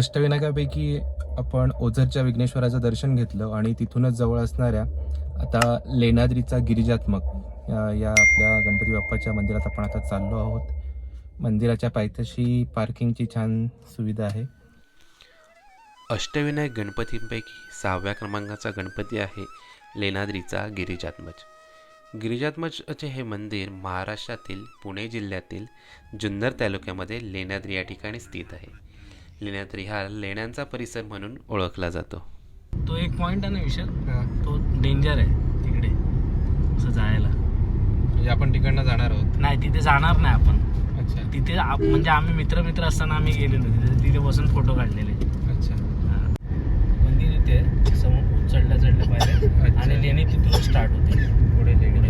अष्टविनायकापैकी आपण ओझरच्या विघ्नेश्वराचं दर्शन घेतलं आणि तिथूनच जवळ असणाऱ्या आता लेणाद्रीचा गिरिजात्मक या या आपल्या गणपती बाप्पाच्या मंदिरात आपण आता चाललो आहोत. मंदिराच्या पायथ्याशी पार्किंगची छान सुविधा आहे. अष्टविनायक गणपतींपैकी सहाव्या क्रमांकाचा गणपती आहे लेणाद्रीचा गिरिजात्मज. गिरिजात्मजचे हे मंदिर महाराष्ट्रातील पुणे जिल्ह्यातील जुन्नर तालुक्यामध्ये लेणाद्री या ठिकाणी स्थित आहे. लेणाद्री हा लेण्यांचा परिसर म्हणून ओळखला जातो. तो एक पॉइंट आहे ना विशाल? तो डेंजर आहे तिकडे असं जायला. म्हणजे आपण तिकडनं जाणार आहोत. नाही तिथे जाणार नाही आपण. अच्छा. तिथे आप- म्हणजे आम्ही मित्र मित्र असताना आम्ही गेलेलो. तिथे तिथे बसून फोटो काढलेले. अच्छा. हा. मंदिर इथे आहे. समोर चढल्या चढल्या अच्छा. आणि लेणी तिथून स्टार्ट होते पुढे लेणी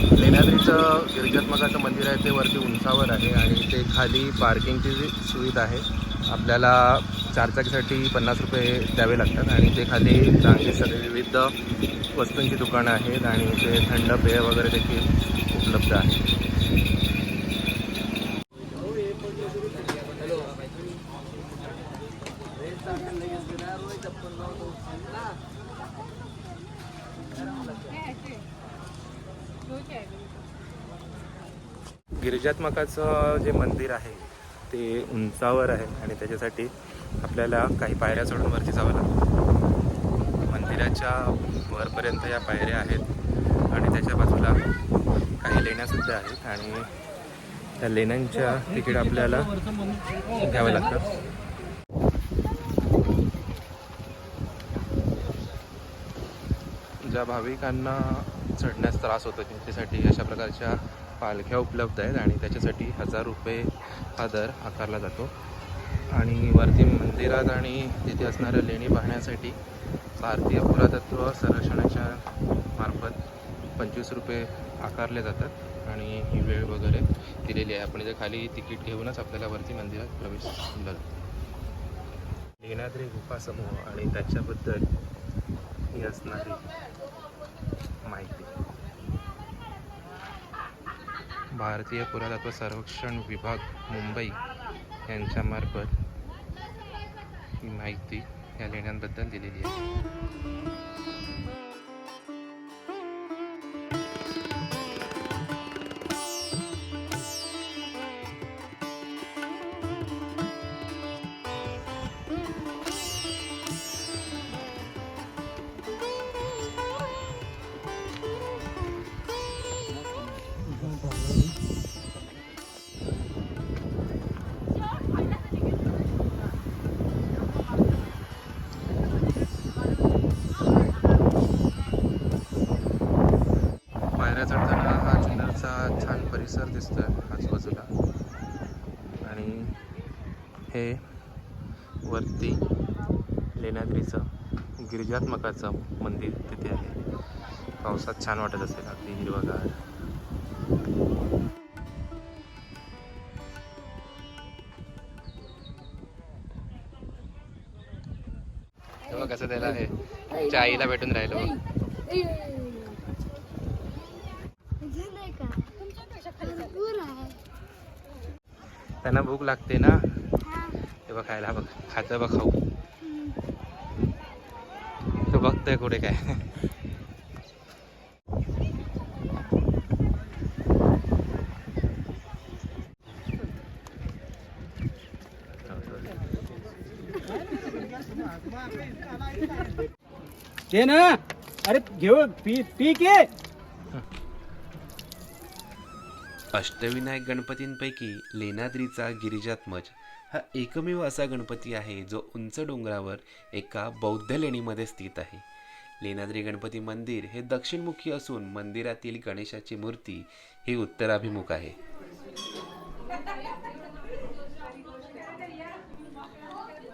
पुढे लेण्याद्रीचं गिरिजात्मकाचं मंदिर आहे ते वरती उंचावर आहे आणि ते खाली पार्किंगची जी सुविधा आहे आपल्याला चारचाकीसाठी पन्नास रुपये द्यावे लागतात आणि ते खाली चांगली सगळे विविध वस्तूंची दुकानं आहेत आणि ते थंड पेय वगैरे देखील उपलब्ध आहे. गिरिजात्मकाचं जे मंदिर आहे ते उंचावर आहे आणि त्याच्यासाठी आपल्याला काही पायऱ्या चढून वरती जावं लागतं. मंदिराच्या वरपर्यंत या पायऱ्या आहेत आणि त्याच्या बाजूला काही लेण्यासुद्धा आहेत आणि त्या लेण्यांच्या तिकीट आपल्याला घ्यावं लागतं. ज्या भाविकांना चढण्यास त्रास होतो त्यांच्यासाठी अशा प्रकारच्या पालख्या उपलब्ध आहेत आणि त्याच्यासाठी हजार रुपये हा दर आकारला जातो. आणि वरती मंदिरात आणि तिथे असणाऱ्या लेणी पाहण्यासाठी भारतीय पुरातत्व संरक्षणाच्या मार्फत पंचवीस रुपये आकारले जातात आणि ही वेळ वगैरे दिलेली आहे. आपण इथे खाली तिकीट घेऊनच आपल्याला वरती मंदिरात प्रवेश दिला जातो लेण्याद्री गुफा समूह आणि त्याच्याबद्दल ही असणारी माहिती भारतीय पुरातत्व संरक्षण विभाग मुंबई यांच्यामार्फत ही माहिती या लेण्यांबद्दल दिलेली आहे. गिरिजात्मकाचं मंदिर तिथे आहे. पावसात छान वाटत असेल अगदी हिरवगार. तेव्हा कसं त्याला आहे. तुमच्या आईला भेटून राहिलो. त्यांना भूक लागते ना? ते बघ खायला बघ. खातं बघ खाऊ तो बघतोय कुठे काय? ते ना। अरे घेऊ पी पी के। अष्टविनायक गणपतींपैकी लेणाद्रीचा गिरिजात्मज हा एकमेव असा गणपती आहे जो उंच डोंगरावर एका बौद्ध लेणीमध्ये स्थित आहे. लेणाद्री गणपती मंदिर हे दक्षिणमुखी असून मंदिरातील गणेशाची मूर्ती ही उत्तराभिमुख आहे.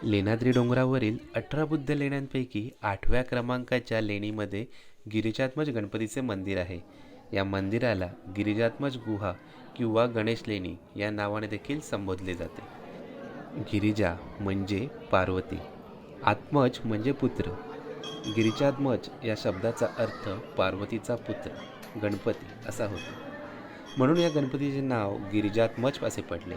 लेणाद्री डोंगरावरील अठरा बुद्ध लेण्यांपैकी आठव्या क्रमांकाच्या लेणीमध्ये गिरिजात्मज गणपतीचे मंदिर आहे. या मंदिराला गिरिजात्मज गुहा किंवा गणेश लेणी या नावाने देखील संबोधले जाते. गिरिजा म्हणजे पार्वती आत्मज म्हणजे पुत्र. गिरिजात्मज या शब्दाचा अर्थ पार्वतीचा पुत्र गणपती असा होतो. म्हणून या गणपतीचे नाव गिरिजात्मज असे पडले.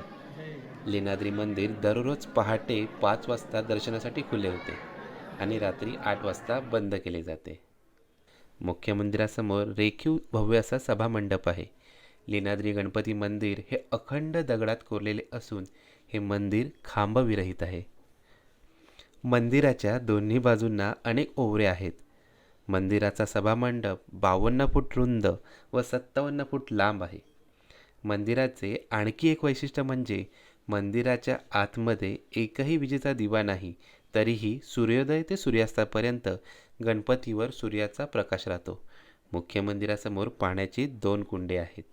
लेणाद्री मंदिर दररोज पहाटे पाच वाजता दर्शनासाठी खुले होते आणि रात्री आठ वाजता बंद केले जाते. मुख्य मंदिरासमोर रेखीव भव्य असा सभामंडप आहे. लेणाद्री गणपती मंदिर हे अखंड दगडात कोरलेले असून हे मंदिर खांबविरहित आहे. मंदिराच्या दोन्ही बाजूंना अनेक ओवरे आहेत. मंदिराचा सभामंडप बावन्न फूट रुंद व सत्तावन्न फूट लांब आहे. मंदिराचे आणखी एक वैशिष्ट्य म्हणजे मंदिराच्या आतमध्ये एकही विजेचा दिवा नाही तरीही सूर्योदय ते सूर्यास्तापर्यंत गणपतीवर सूर्याचा प्रकाश राहतो. मुख्य मंदिरासमोर पाण्याची दोन कुंडे आहेत.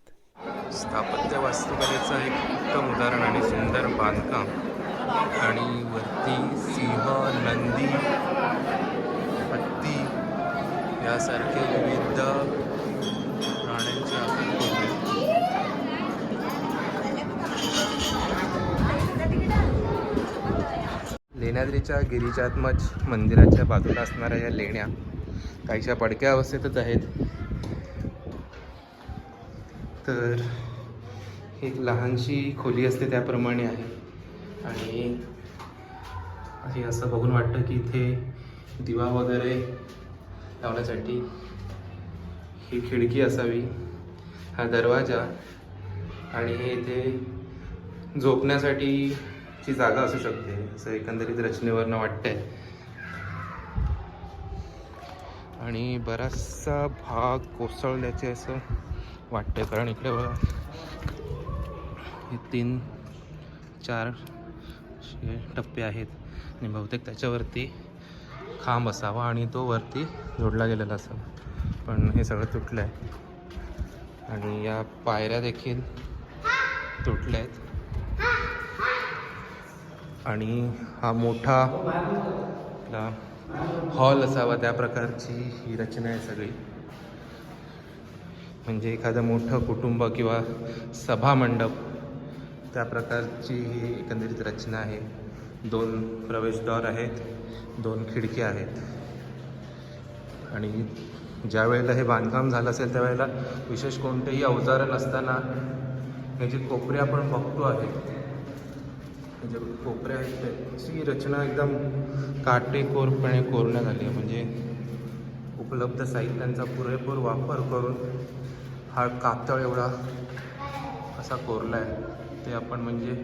स्थापत्य वास्तुकलेचं एक उत्तम उदाहरण आणि सुंदर बांधकाम आणि वरती सिंह नंदी हत्ती यासारखे विविध प्राण्यांचे आकार लेण्याद्रीच्या गिरिजात्मज मंदिराच्या बाजूला असणाऱ्या या लेण्या काहीशा पडक्या अवस्थेतच आहेत. तर एक लहानशी खोली असते त्याप्रमाणे आहे. आणि हे असं बघून वाटतं की इथे दिवा वगैरे लावण्यासाठी ही खिडकी असावी हा दरवाजा आणि हे इथे झोपण्यासाठीची जागा असू शकते असं एकंदरीत रचनेवरनं वाटतंय. आणि बराचसा भाग कोसळल्याचे असं वाटतंय कारण इकडे बघा हे तीन चार असे टप्पे आहेत. आणि बहुतेक त्याच्यावरती खांब असावा आणि तो वरती जोडला गेलेला असावा. पण हे सगळं तुटलं आहे आणि या पायऱ्या देखील तुटल्या आहेत आणि हा मोठा आपला हॉल असावा त्या प्रकारची ही रचना आहे सगळी. म्हणजे एखादं मोठं कुटुंब किंवा सभामंडप त्या प्रकारची ही एकंदरीत रचना आहे. दोन प्रवेशद्वार आहेत दोन खिडक्या आहेत. आणि ज्या वेळेला हे बांधकाम झालं असेल त्यावेळेला विशेष कोणतेही अवजारं नसताना हे जे कोपरे आपण बघतो आहे जे कोपरे आहेत त्याची रचना एकदम काटेकोरपणे कोरण्यात आली आहे. म्हणजे उपलब्ध साहित्यांचा पुरेपूर वापर करून हा कातळ एवढा असा कोरला आहे. ते आपण म्हणजे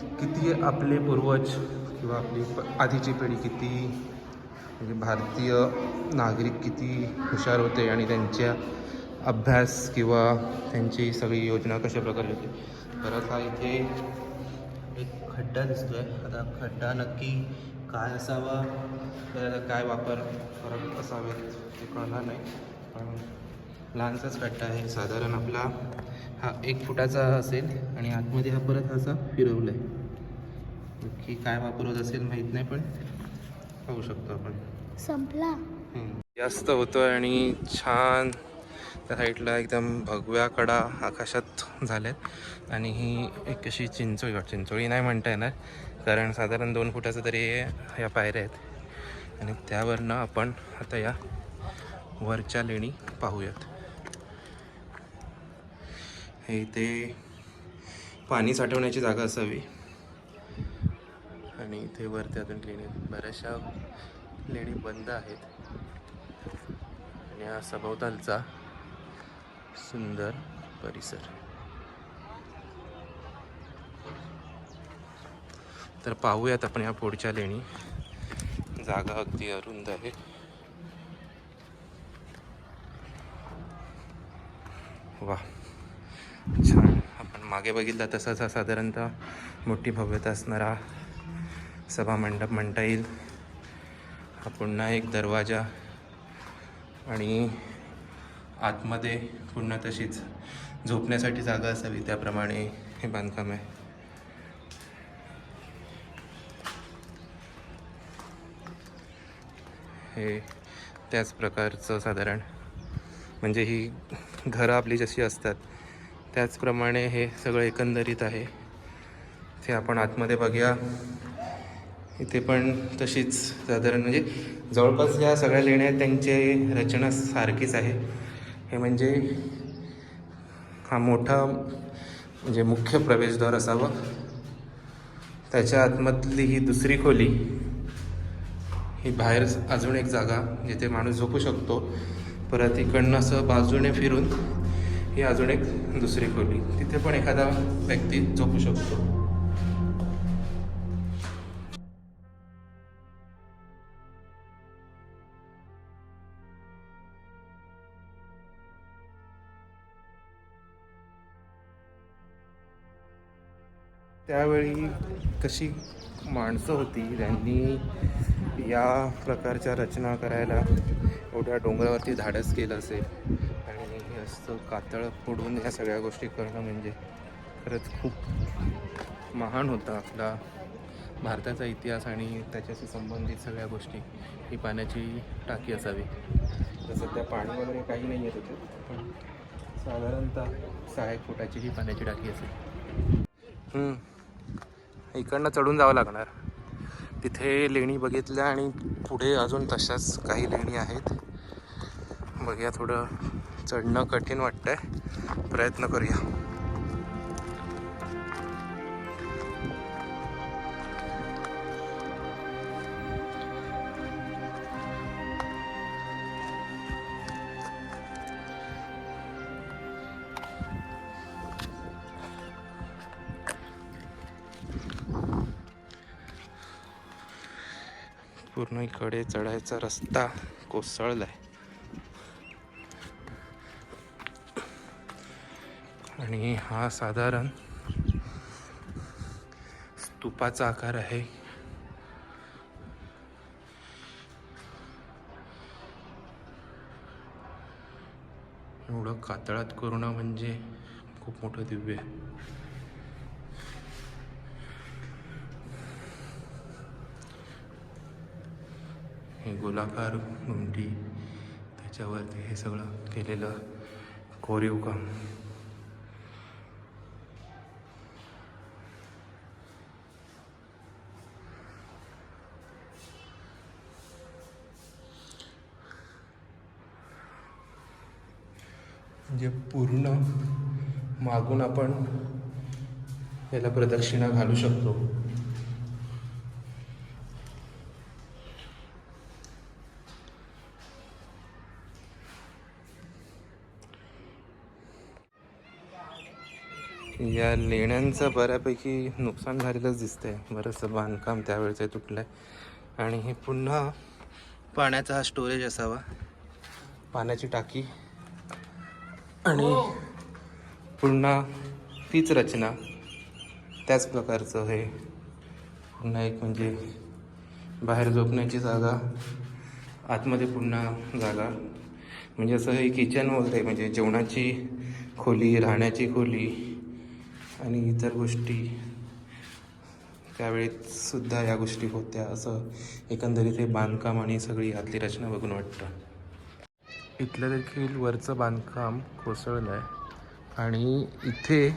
किती आपले पूर्वज किंवा आपली प- आधीची पिढी किती म्हणजे भारतीय नागरिक किती हुशार होते आणि त्यांच्या अभ्यास किंवा त्यांची सगळी योजना कशा प्रकारे होती? परत हा इथे एक खड्डा दिसतोय. आता खड्डा नक्की काय असावा? त्याला काय वापर फरक असावेत ते कळणार नाही. पण लहानसाच खड्डा आहे. साधारण आपला हा एक फुटाचा असेल आणि आतमध्ये हा परत असा फिरवला आहे नक्की काय वापर होत असेल माहीत नाही पण पाहू शकतो आपण. संपला. जास्त होतोय आणि छान. त्या साईडला एकदम भगव्या कडा आकाशात झाल्यात. आणि ही एक अशी चिंचोळी वाट चिंचोळी नाही म्हणता येणार. कारण साधारण दोन फुटाचं तरी हे- या पायऱ्या आहेत. आणि त्यावरनं आपण आता या वरच्या लेणी पाहूयात. हे इथे पाणी साठवण्याची जागा असावी. आणि इथे वरती अजून लेणी बऱ्याचशा लेणी बंद आहेत. आणि हा सभोवतालचा सुंदर परिसर. तर पाहूयात आपण या पुढच्या लेणी. जागा अगदी अरुंद आहे. वा छान. आपण मागे बघितला तसंच हा साधारणतः मोठी भव्यता असणारा सभामंडप म्हणता येईल. हा पुन्हा एक दरवाजा आणि आतमध्ये पुन्हा तशीच झोपण्यासाठी जागा असावी त्याप्रमाणे हे बांधकाम आहे. हे त्याच प्रकारचं साधारण म्हणजे ही घरं आपली जशी असतात त्याचप्रमाणे हे सगळं एकंदरीत आहे. ते आपण आतमध्ये बघूया. इथे पण तशीच साधारण म्हणजे जवळपास ज्या सगळ्या लेण्या आहेत त्यांची रचना सारखीच आहे. हे म्हणजे हा मोठा म्हणजे मुख्य प्रवेशद्वार असावा. त्याच्या आतमधली ही दुसरी खोली ही बाहेर अजून एक जागा जिथे माणूस झोपू शकतो. परत इकडनं असं बाजूने फिरून ही अजून एक दुसरी खोली. तिथे पण एखादा व्यक्ती झोपू शकतो. त्यावेळी कशी माणसं होती त्यांनी या प्रकारच्या रचना करायला? एवढ्या डोंगरावरती धाडस केलं असेल. आणि हे असं कातळ फोडून या सगळ्या गोष्टी करणं म्हणजे खरंच खूप महान होता आपला भारताचा इतिहास आणि त्याच्याशी संबंधित सगळ्या गोष्टी ही पाण्याची टाकी असावी. तर सध्या पाणी वगैरे काही नाही आहे पण साधारणतः सहा एक फुटाची ही पाण्याची टाकी असेल. इकडनं चढून जावं लागणार. तिथे लेणी बघितल्या आणि पुढे अजून तशाच काही लेणी आहेत. बघूया थोडं चढणं कठीण वाटतंय. प्रयत्न करूया. पूर्ण इकडे चढायचा रस्ता कोसळलाय. आणि हा साधारण स्तूपाचा आकार आहे. एवढं कातळात करणं म्हणजे खूप मोठं दिव्य आहे. हे गोलाकार घुमटी त्याच्यावरती हे सगळं केलेलं कोरीव काम. म्हणजे पूर्ण मागून आपण याला प्रदक्षिणा घालू शकतो. या लेण्यांचं बऱ्यापैकी नुकसान झालेलंच दिसतंय. बरंचसं बांधकाम त्यावेळेचं तुटलं आहे आणि हे पुन्हा पाण्याचा हा स्टोरेज असावा. पाण्याची टाकी. आणि पुन्हा तीच रचना. त्याच प्रकारचं हे. पुन्हा एक म्हणजे बाहेर झोपण्याची जागा आतमध्ये पुन्हा जागा. म्हणजे असं हे किचन वगैरे म्हणजे जेवणाची खोली राहण्याची खोली आणि इतर गोष्टी. त्यावेळी सुद्धा या गोष्टी होत्या असं एकंदरीत हे बांधकाम आणि सगळी आतली रचना बघून वाटतं. इथलं देखील वरचं बांधकाम कोसळलं आहे आणि इथे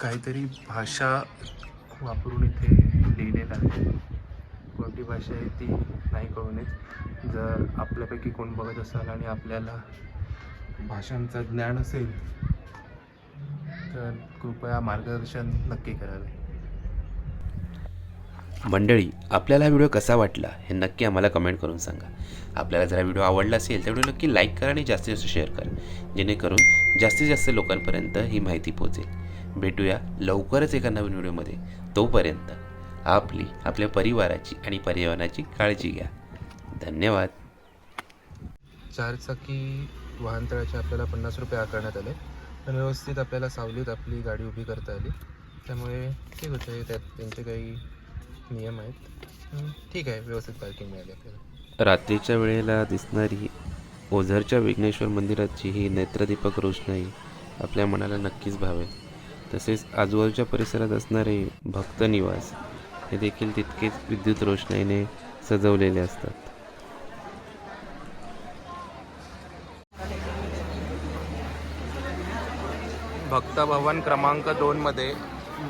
काहीतरी भाषा वापरून इथे लिहिलेलं आहे. कोणती भाषा आहे ती नाही कळून येत. जर आपल्यापैकी कोण बघत असाल आणि आपल्याला भाषांचं ज्ञान असेल तर कृपया मार्गदर्शन नक्की करावे. मंडळी आपल्याला हा व्हिडिओ कसा वाटला हे नक्की आम्हाला कमेंट करून सांगा. आपल्याला जर हा व्हिडिओ आवडला असेल तर व्हिडिओ नक्की लाईक करा आणि जास्तीत जास्त शेअर करा. जेणेकरून जास्तीत जास्त लोकांपर्यंत ही माहिती पोहोचेल. भेटूया लवकरच एका नवीन व्हिडिओमध्ये. तोपर्यंत आपली आपल्या परिवाराची आणि पर्यावरणाची काळजी घ्या. धन्यवाद. चारचाकी वाहनतळाचे आपल्याला पन्नास रुपये आकारण्यात आले. पण व्यवस्थित आपल्याला सावलीत आपली गाडी उभी करता आली. त्यामुळे ठीक होते त्यात त्यांचे काही नियम आहेत. ठीक आहे व्यवस्थित पार्किंग मिळाली आपल्याला. रात्रीच्या वेळेला दिसणारी ओझरच्या विघ्नेश्वर मंदिराची ही नेत्रदीपक रोषणाई आपल्या मनाला नक्कीच भावेल. तसेच आजूबाजूच्या परिसरात असणारे भक्त निवास हे देखील तितकेच विद्युत रोषणाईने सजवलेले असतात. भक्त भवन क्रमांक दोनमध्ये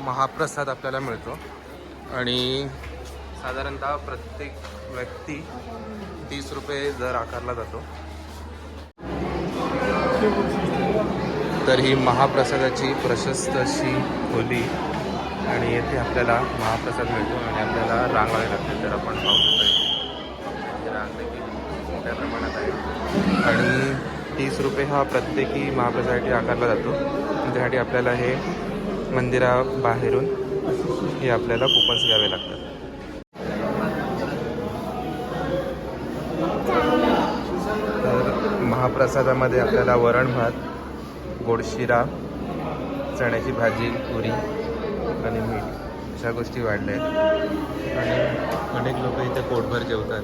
महाप्रसाद आपल्याला मिळतो. आणि साधारणतः प्रत्येक व्यक्ती तीस रुपये दर आकारला जातो. तर ही महाप्रसादाची प्रशस्त अशी खोली आणि येथे आपल्याला महाप्रसाद मिळतो आणि आपल्याला रांगावे लागते तर आपण पाहू शकतो रांग देखील मोठ्या प्रमाणात आहे. आणि तीस रुपये हा प्रत्येकी महाप्रसादासाठी आकारला जातो. त्यासाठी आपल्याला हे मंदिराबाहेरून हे आपल्याला कुपन्स घ्यावे लागतात. तर महाप्रसादामध्ये आपल्याला वरण भात गोड शिरा चण्याची भाजी पुरी आणि मीठ अशा गोष्टी वाढल्या आहेत. आणि अनेक लोक इथे पोटभर जेवतात.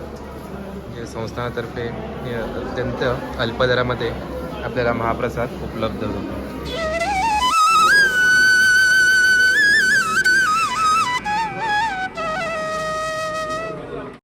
म्हणजे जे संस्थानातर्फे हे अत्यंत अल्पदरामध्ये आपल्याला महाप्रसाद उपलब्ध होतो.